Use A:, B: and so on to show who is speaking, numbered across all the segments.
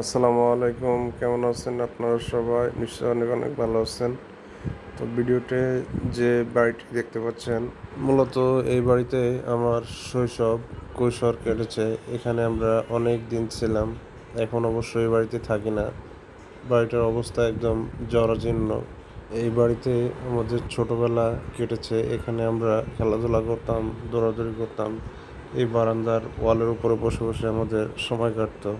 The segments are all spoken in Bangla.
A: আসসালামু আলাইকুম, কেমন আছেন আপনারা সবাই? নিশ্চয়ই অনেক অনেক ভালো আছেন। তো ভিডিওতে যে বাড়িটি দেখতে পাচ্ছেন, মূলত এই বাড়িতে আমার শৈশব কৈশোর কেটেছে। এখানে আমরা অনেক দিন ছিলাম, এখন অবশ্য এই বাড়িতে থাকি না। বাড়িটার অবস্থা একদম জরাজীর্ণ। এই বাড়িতে আমাদের ছোটবেলা কেটেছে, এখানে আমরা খেলাধুলা করতাম, দৌড়াদৌড়ি করতাম। এই বারান্দার ওয়ালের উপরে বসে বসে আমাদের সময় কাটতো।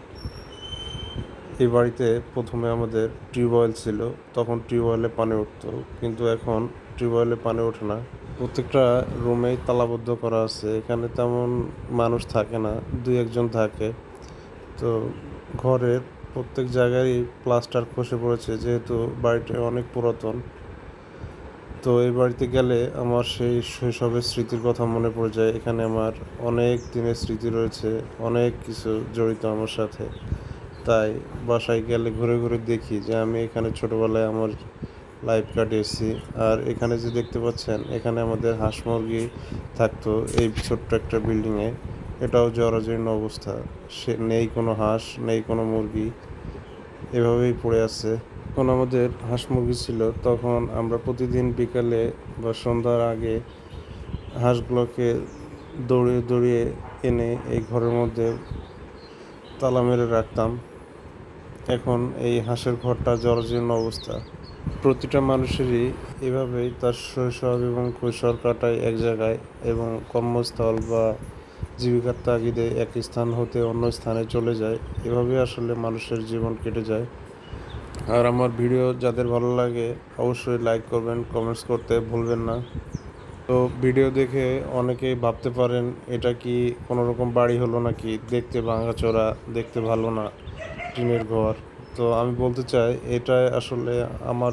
A: এই বাড়িতে প্রথমে আমাদের টিউবওয়েল ছিল, তখন টিউবওয়েলে পানি উঠতো, কিন্তু এখন টিউবওয়েলে পানি ওঠে না। প্রত্যেকটা রুমেই তালাবদ্ধ করা আছে, এখানে তেমন মানুষ থাকে না, দুই একজন থাকে। তো ঘরের প্রত্যেক জায়গায় প্লাস্টার খসে পড়েছে, যেহেতু বাড়িটা অনেক পুরাতন। তো এই বাড়িতে গেলে আমার সেই শৈশবের স্মৃতির কথা মনে পড়ে যায়, এখানে আমার অনেক দিনের স্মৃতি রয়েছে, অনেক কিছু জড়িত আমার সাথে। তাই বাসায় গেলে ঘুরে ঘুরে দেখি যে আমি এখানে ছোটোবেলায় আমার লাইফ কাটিয়েছি। আর এখানে যে দেখতে পাচ্ছেন, এখানে আমাদের হাঁস মুরগি থাকতো এই ছোট্ট একটা বিল্ডিংয়ে এটাও জরাজীর্ণ অবস্থা। সে নেই কোনো হাঁস, নেই কোনো মুরগি। এভাবেই পড়ে আছে। যখন আমাদের হাঁস মুরগি ছিল, তখন আমরা প্রতিদিন বিকালে বা সন্ধ্যার আগে হাঁসগুলোকে দৌড়িয়ে দৌড়িয়ে এনে এই ঘরের মধ্যে তালা মেরে রাখতাম। এখন এই হাঁসের ঘরটা জরাজীর্ণ অবস্থা। প্রতিটা মানুষেরই এভাবেই তার শৈশব এবং কৈশোর কাটায় এক জায়গায় এবং কর্মস্থল বা জীবিকার তাগিদে এক স্থান হতে অন্য স্থানে চলে যায়। এভাবেই আসলে মানুষের জীবন কেটে যায়। আর আমার ভিডিও যাদের ভালো লাগে অবশ্যই লাইক করবেন কমেন্টস করতে ভুলবেন না। তো ভিডিও দেখে অনেকেই ভাবতে পারেন, এটা কি কোনো রকম বাড়ি হলো নাকি? দেখতে ভাঙাচোরা, দেখতে ভালো না। টিনের ঘর। তো আমি বলতে চাই এটা আসলে আমার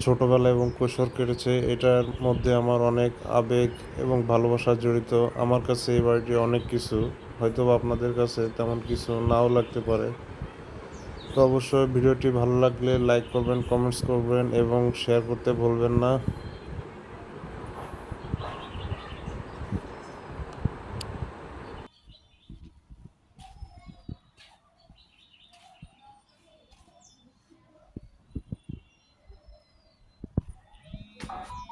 A: ছোটোবেলা এবং কৈশোর কেটেছে। এটার মধ্যে আমার অনেক আবেগ এবং ভালোবাসা জড়িত। আমার কাছে এই বাড়িটি অনেক কিছু। হয়তো আপনাদের কাছে তেমন কিছু নাও লাগতে পারে। তো অবশ্যই ভিডিওটি ভালো লাগলে লাইক করবেন, কমেন্টস করবেন এবং শেয়ার করতে ভুলবেন না। Uh -huh.